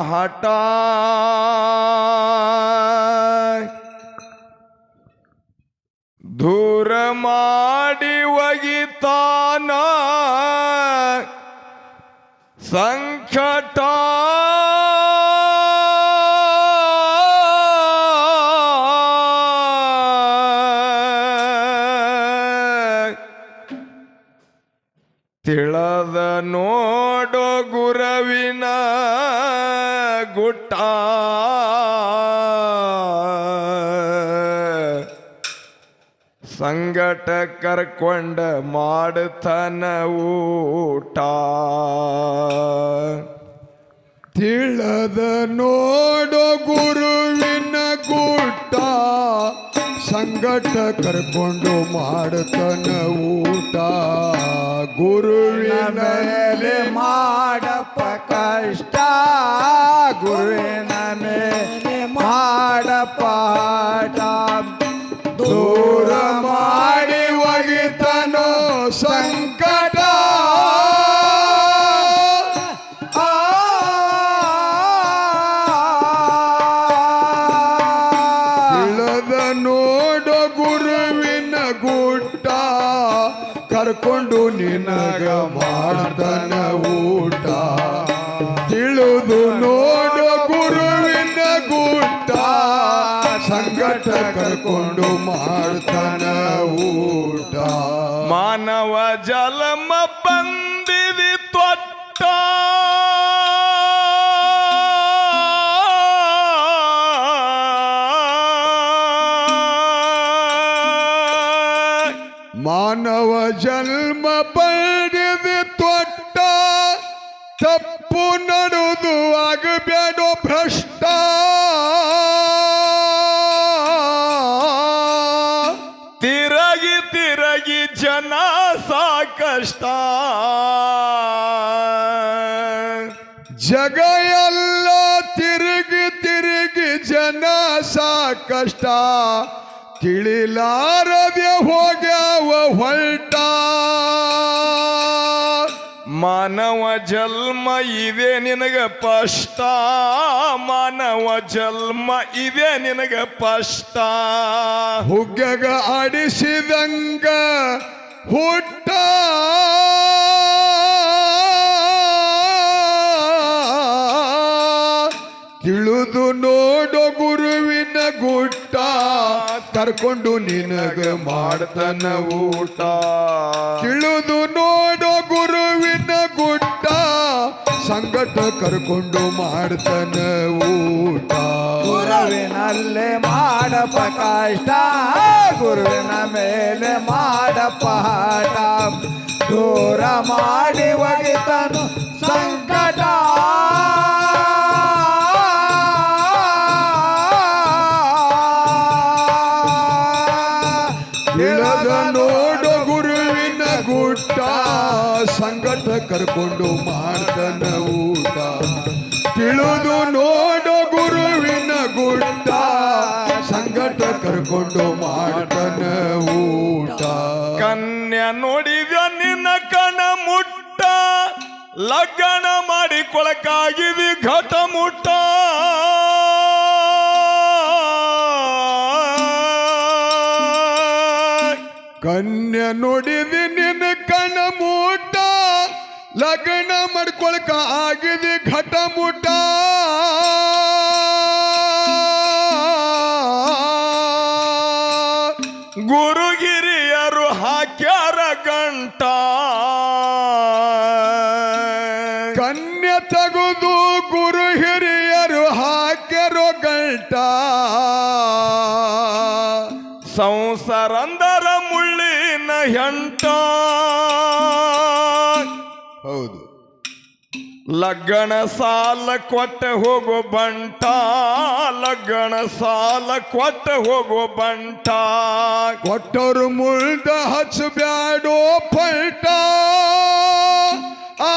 ಹಠ. ದೂರ ಮಾಡಿ ಒಗಿತಾನ. ಸಂಕಟ ಗುಟ್ಟ. ಸಂಗಟ ಕರ್ಕೊಂಡ ಮಾಡ್ತಾನ ಊಟ. ತಿಳದ ನೋಡೋ ಗುರುವಿನ ಗುಟ್ಟ. ಸಂಗಟ ಕರ್ಕೊಂಡು ಮಾಡತನ ಊಟ. ಗುರುವಿನ ಮೇಲೆ ಮಾಡಪ್ಪ ಕಷ್ಟ. ಗುರುವಿನ ಮೇಲೆ ಕರ್ಕೊಂಡು ಮಾಡ್ತಾನ ಊಟ. ಮಾನವ ಜಲಮ ಬಂದಿದಿ ತೊಟ್ಟ. ಮಾನವ ಜನ್ಮ ಪಡೆದ ತೊಟ್ಟ. ತಪ್ಪು ನಡುದು ಆಗಬೇಡೋ ಭ್ರಷ್ಟ. ಸಾಕಷ್ಟ ಜಗ ಎಲ್ಲ ತಿರುಗಿ ತಿರುಗಿ ಜನ ಸಾಕಷ್ಟ. ತಿಳಿಲಾರದೆ ಹೋಗ್ಯಾವ ಹೊಲ್ಟ. ಮಾನವ ಜಲ್ಮ ಇದೆ ನಿನಗ ಪಷ್ಟ. ಮಾನವ ಜಲ್ಮ ಇದೆ ನಿನಗ ಪಷ್ಟ. ಹುಗ್ಗಗ ಆಡಿಸಿದಂಗ. ಹುಟ್ಟ ತಿಳಿದು ನೋಡೋ ಗುರುವಿನ ಗುಟ್ಟ. ಕರ್ಕೊಂಡು ನಿನಗ ಮಾಡ್ತನ ಊಟ. ತಿಳಿದು ನೋಡೋ ಗುರುವಿನ ಗುಟ್ಟ. ಸಂಗಟ ಕರ್ಕೊಂಡು ಮಾಡ್ತನ ಊಟ. ಗುರುವಿನಲ್ಲೇ ಮಾಡಪ್ಪ ಕಷ್ಟ. ಗುರುವಿನ ಮೇಲೆ ಮಾಡಪ್ಪ ಹಠ. ದೂರ ಮಾಡಿ ಒಗಿತನು ಸಂಕಟ. ಕರ್ಕೊಂಡು ಮಾಡ್ತನ ಊಟ. ತಿಳಿದು ನೋಡು ಗುರುವಿನ ಗುಡ್ಡ ಸಂಗಟ ಕರ್ಕೊಂಡು ಮಾಡ್ತನ ಊಟ. ಕನ್ಯಾ ನೋಡಿದ ನಿನ್ನ ಕಣ ಮುಟ್ಟ. ಲಗ್ನ ಮಾಡಿಕೊಳಕಾಗಿದಿ ಘಟ ಮುಟ್ಟ. ಕನ್ಯಾ ನೋಡಿದಿ ಲಗ್ನ ಮಾಡ್ಕೊಳಕ ಆಗಿದೆ ಘಟ ಮುಟ ಲಗ್ನ ಸಾಲ ಕೊಟ್ಟ ಹೋಗೋ ಬಂಟ ಲಗ್ನ ಸಾಲ ಕೊಟ್ಟ ಹೋಗೋ ಬಂಟ. ಕೊಟ್ಟರು ಮುಳ್ದ ಹಚ್ಚಬ್ಯಾಡೋ ಪಲ್ಟ. ಆ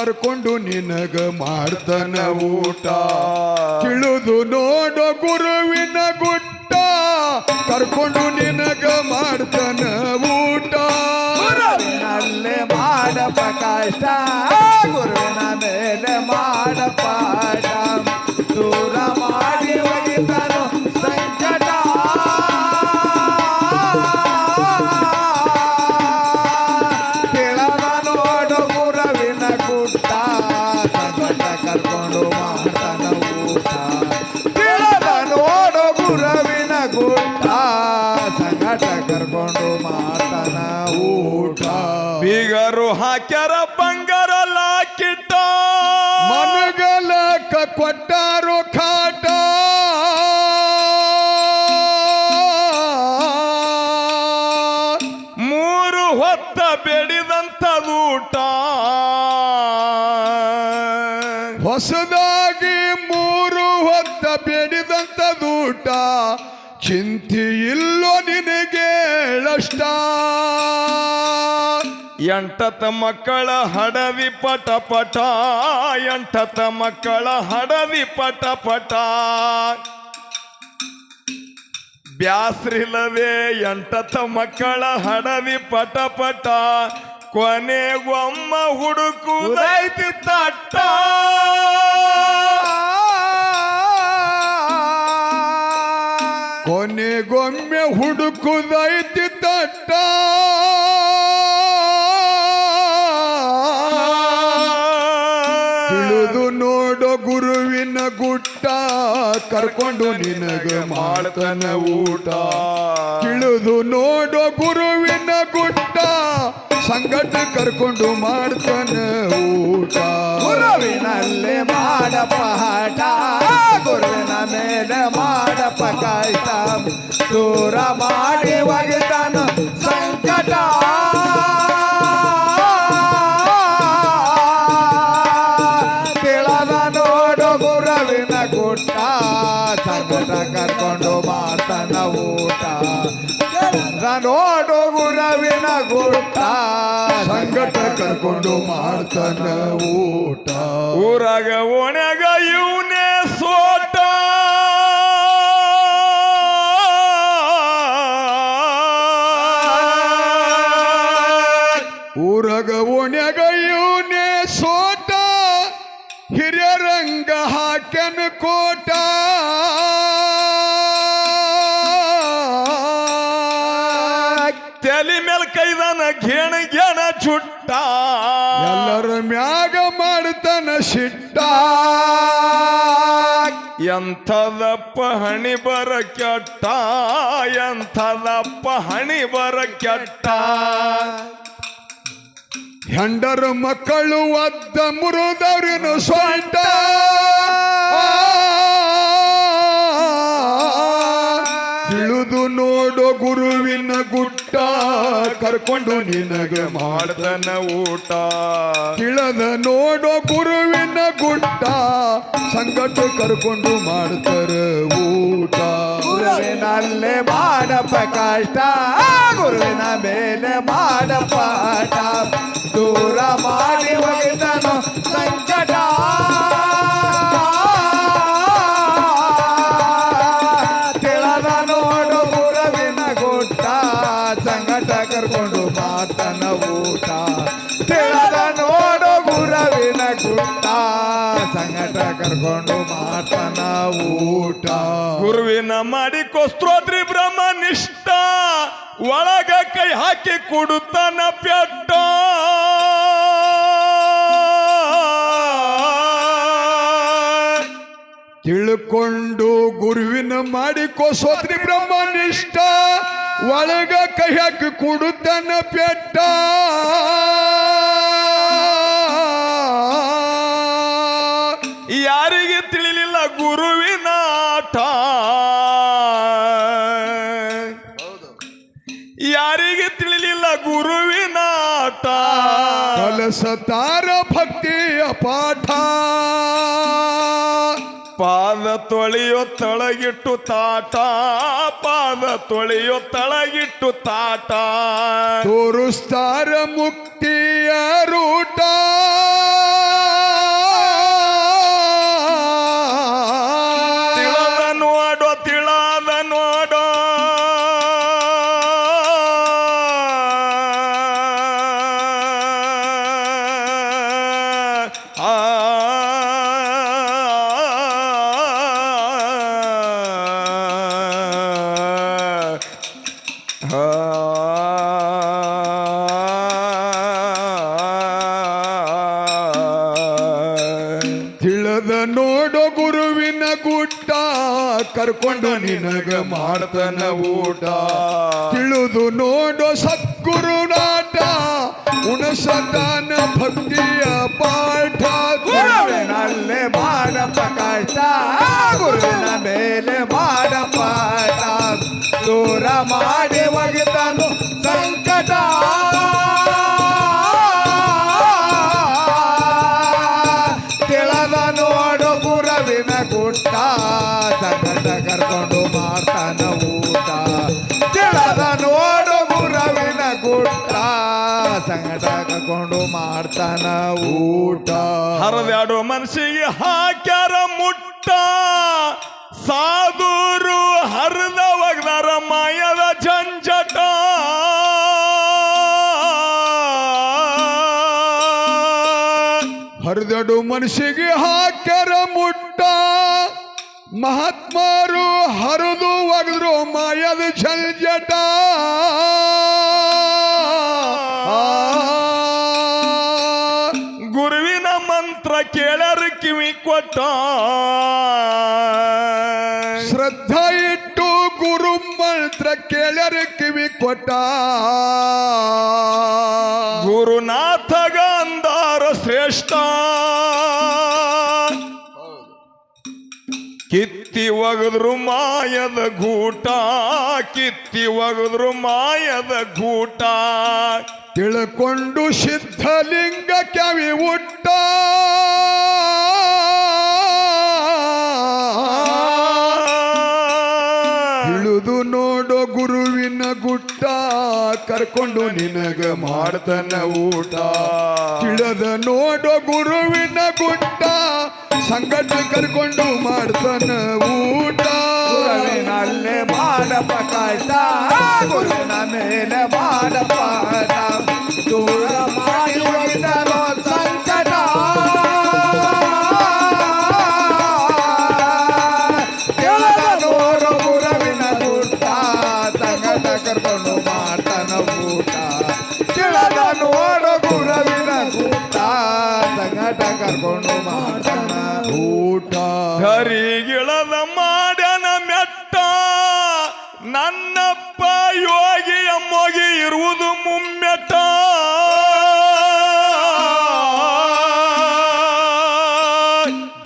ಕರ್ಕೊಂಡು ನಿನಗ ಮಾಡ್ತನ ಊಟ. ತಿಳಿದು ನೋಡೋ ಗುರುವಿನ ಗುಟ್ಟ. ಕರ್ಕೊಂಡು ನಿನಗ ಮಾಡ್ತನ ಊಟ. ಗುರುವಿನಲ್ಲೇ ಮಾಡಬ ಕಷ್ಟ. ಗುರುವಿನ ಮೇಲೆ ಮಾಡ ಹೊತ್ತ ಬೆಡಿದಂತದ ಊಟ. ಹೊಸದಾಗಿ ಮೂರು ಹೊತ್ತ ಬೆಡಿದಂತ ಊಟ. ಚಿಂತಿ ಇಲ್ಲೋ ನಿನಗೆ ಅಷ್ಟ. ಎಂಟತ ಮಕ್ಕಳ ಹಡವಿ ಪಟ ಪಟ. ಎಂಟತ ಮಕ್ಕಳ ಹಡವಿ ಪಟ ಪಟ. ಬ್ಯಾಸ್ರಿಲ್ಲದೆ ಎಂಟತ ಮಕ್ಕಳ ಹಡವಿ ಪಟ ಪಟ ಕೊನೆಗೊಮ್ಮ ಹುಡುಕುದೈತಿ ತಟ್ಟ ಕರ್ಕೊಂಡು ನಿನಗ ಮಾಡ್ತನ ಊಟ. ತಿಳಿದು ನೋಡೋ ಗುರುವಿನ ಗುಟ್ಟ. ಸಂಗಟ ಕರ್ಕೊಂಡು ಮಾಡ್ತನ ಊಟ. ಗುರುವಿನಲ್ಲೇ ಮಾಡ ಹಠ ಗುರುವಿನ ಮೇಲೆ ಮಾಡ ಪಕಾಯ್ತ. ದೂರ ಮಾಡಿ ಒಗಿತಾನು ಸಂಕಟ. ನೋಡು ಗುರವಿನ ಗುಟ್ಟ ಸಂಗಟ ಕರ್ಕೊಂಡು ಮಾಡ್ತಾನ ಊಟ. ಊರಾಗ ಓಣ್ಯಾಗ ಇವನೇ ತಲೆ ಮೇಲೆ ಕೈದಾನ ಘೇಣ ಘೇಣ ಚುಟ್ಟ. ಎಲ್ಲರ ಮ್ಯಾಗ ಮಾಡ್ತಾನ ಸಿಟ್ಟ. ಎಂಥದಪ್ಪ ಹಣಿ ಬರ ಕೆಟ್ಟ ಎಂಥದಪ್ಪ ಹಣಿ ಬರ ಕೆಟ್ಟ. ಹೆಂಡರು ಮಕ್ಕಳು ಒದ್ದ ಮುರಿದವ್ರನು ಸೊಂಟ. ನೋಡೋ ಗುರುವಿನ ಗುಟ್ಟ, ಕರ್ಕೊಂಡು ನಿನಗ ಮಾಡ್ದನ ಊಟ. ತಿಳದ ನೋಡೋ ಗುರುವಿನ ಗುಟ್ಟ ಸಂಗಟ ಕರ್ಕೊಂಡು ಮಾಡ್ತಾರ ಊಟ. ಗುರುವಿನಲ್ಲೇ ಮಾಡಪ್ಪ ಕಷ್ಟ, ಗುರುವಿನ ಮೇಲೆ ಮಾಡಪ್ಪ ಆಟ ದೂರ ಮಾಡಿ ಒಗಿದನು ಸಂಕಟ ಕರ್ಕೊಂಡು ಮಾತನ ಊಟ. ತಿಳದ ನೋಡು ಗುರವಿನ ಗುಟ್ಟ. ಸಂಗಟ ಕರ್ಕೊಂಡು ಮಾತನ ಊಟ. ಗುರುವಿನ ಮಾಡಿ ಕೊಸ್ತ್ರೋದ್ರಿ ಬ್ರಹ್ಮನಿಷ್ಠ. ಒಳಗ ಕೈ ಹಾಕಿ ಕುಡುತ್ತಾನ ಪೆಟ್ಟ. ತಿಳ್ಕೊಂಡು ಗುರುವಿನ ಮಾಡಿ ಕೊಸೋದ್ರಿ ಬ್ರಹ್ಮನಿಷ್ಠ. ಒಳಗ ಕೈಯಕ್ಕೆ ಹಾಕಿ ಕುಡುತನ ಪೆಟ್ಟ. ಯಾರಿಗೆ ತಿಳಿಲಿಲ್ಲ ಗುರುವಿನ ಆಟ. ಯಾರಿಗೆ ತಿಳಿಲಿಲ್ಲ ಗುರುವಿನ ಆಟ. ಕಲಸ ತಾರ ತೊಳೆಯೋ ತಳಗಿಟ್ಟು ತಾಟ ಪಾದ ತೊಳೆಯೋ ತಳಗಿಟ್ಟು ತಾಟ. ತೋರುಸ್ತಾರ ಮುಕ್ತಿಯ ರೂಟ. ಕರ್ಕೊಂಡು ನಿನಗ ಮಾಡ್ತನ ಊಟ. ತಿಳಿದು ನೋಡು ಸದ್ಗುರು ನಾಟ ಉಣಸದಾನ ಭಕ್ತಿಯ ಪಾಠ. ಗುರುವಿನಲ್ಲೇ ಮಾಡಪ್ಪ ಕಷ್ಟ, ಗುರುವಿನ ಮೇಲೆ ಮಾಡಪ್ಪ. ದೂರ ಮಾಡಿ ಒಗೆತಾನು ಸಂಕಟ. ಕರ್ಕೊಂಡು ಮಾಡ್ತಾನ ಊಟ. ಹರವ್ಯಾಡು ಮನಸ್ಸಿಗೆ ಹಾಕ್ಯಾರ ಮುಟ್ಟ. ಸಾಧೂರು ಹರಿದ ಒಗ್ದಾರ ಮಾಯದ ಜಂಜಟ ಹರಿದಡು ಮನಸ್ಸಿಗೆ ಹಾಕ್ಯಾರ ಮುಟ್ಟ. ಮಹಾತ್ಮರು ಹರಿದು ಒಗದ್ರು ಮಾಯದ ಝಂಜಟ ಕೊಟ್ಟ ಶ್ರದ್ಧಾ ಇಟ್ಟು ಗುರು ಮಂತ್ರ ಕೇಳರ ಕಿವಿ ಕೊಟ್ಟ ಗುರುನಾಥ ಅಂದಾರ ಶ್ರೇಷ್ಠ. ಕಿತ್ತಿ ಒಗದ್ರು ಮಾಯದ ಗೂಟ ಕಿತ್ತಿ ಒಗದ್ರು ಮಾಯದ ಗೂಟ. ತಿಳ್ಕೊಂಡು ಸಿದ್ಧಲಿಂಗ ಕವಿ ಉಟ್ಟ. ಇಳಿದು ನೋಡೋ ಗುರುವಿನ ಗುಟ್ಟ. ಕರ್ಕೊಂಡು ನಿನಗ ಮಾಡ್ತನ ಊಟ. ಕಿಳದ ನೋಡೋ ಗುರುವಿನ ಗುಟ್ಟ. ಸಂಗಟ ಕರ್ಕೊಂಡು ಮಾಡ್ತನ ಊಟ. ಗುರುವಿನಲ್ಲೇ ಮಾಡಪ್ಪ ಕಾಯ್ತಾ. ಗುರುವಿನ ಮೇಲೆ ಮಾಡಪ್ಪ. ದೂರ ಕರ್ಕೊಂಡು ಮಾಡ್ತಾನ ಊಟ. ಧರಿಗಿಳದ ಮಾಡನ ಮೆಟ್ಟ ನನ್ನಪ್ಪ ಯೋಗಿ ಅಮ್ಮೋಗಿ ಇರುವುದು ಮುಮ್ಮೆಟ್ಟ.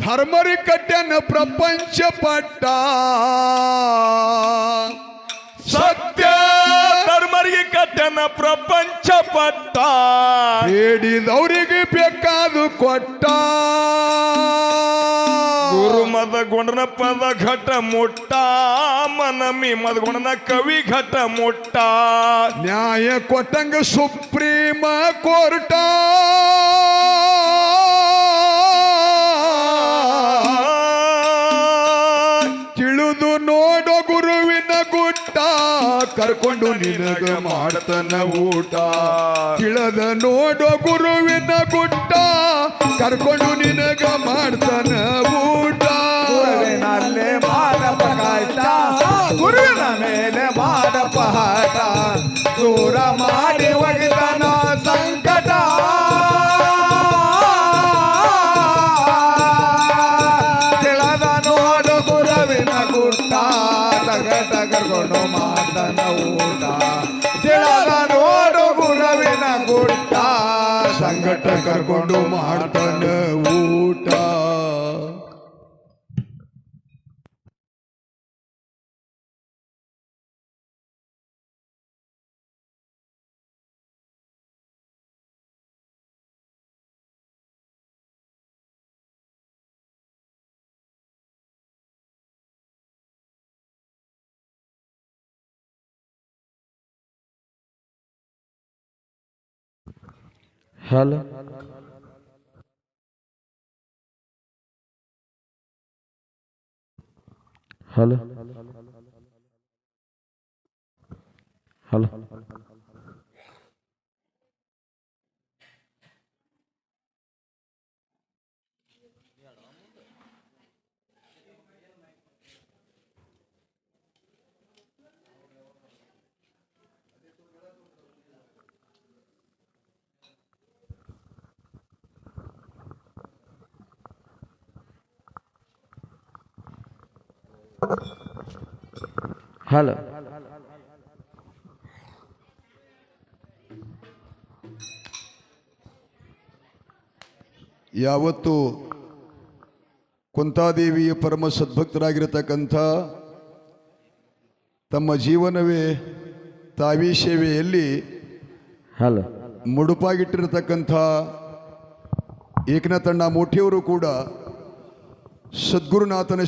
ಧರ್ಮರಿ ಕಟ್ಟನ ಪ್ರಪಂಚ ಪಟ್ಟ. ಕಟ್ಟನ ಪ್ರಪಂಚ ಪಟ್ಟ. ಬೇಡಿದವರಿಗೆ ಬೇಕಾದು ಕೊಟ್ಟ. ಗುರುಮದ ಗುಣನ ಪದ ಘಟ ಮುಟ್ಟ. ಮನಮಿ ಮದ ಗುಣನ ಕವಿ ಘಟ ಮುಟ್ಟ. ನ್ಯಾಯ ಕೊಟ್ಟಂಗ ಸುಪ್ರೀಮ ಕೋರ್ಟ. ಕರ್ಕೊಂಡು ನಿನಗ ಮಾಡ್ತನ ಊಟ. ತಿಳದ ನೋಡೋ ಗುರುವಿನ ಗುಟ್ಟ. ಕರ್ಕೊಂಡು ನಿನಗ ಮಾಡ್ತಾನ ಕರ್ಕೊಂಡು ಮಾಡ್ತಾನ. Hello hello hello hello. ಯಾವತ್ತು ಕುಂತಾದೇವಿಯ ಪರಮ ಸದ್ಭಕ್ತರಾಗಿರತಕ್ಕಂಥ ತಮ್ಮ ಜೀವನವೇ ತಾವಿ ಸೇವೆಯಲ್ಲಿ ಹಲೋ. ಮುಡುಪಾಗಿಟ್ಟಿರತಕ್ಕಂಥ ಏಕನಾಥಣ್ಣ ಮೋಠಿಯವರು ಕೂಡ ಸದ್ಗುರುನಾಥನ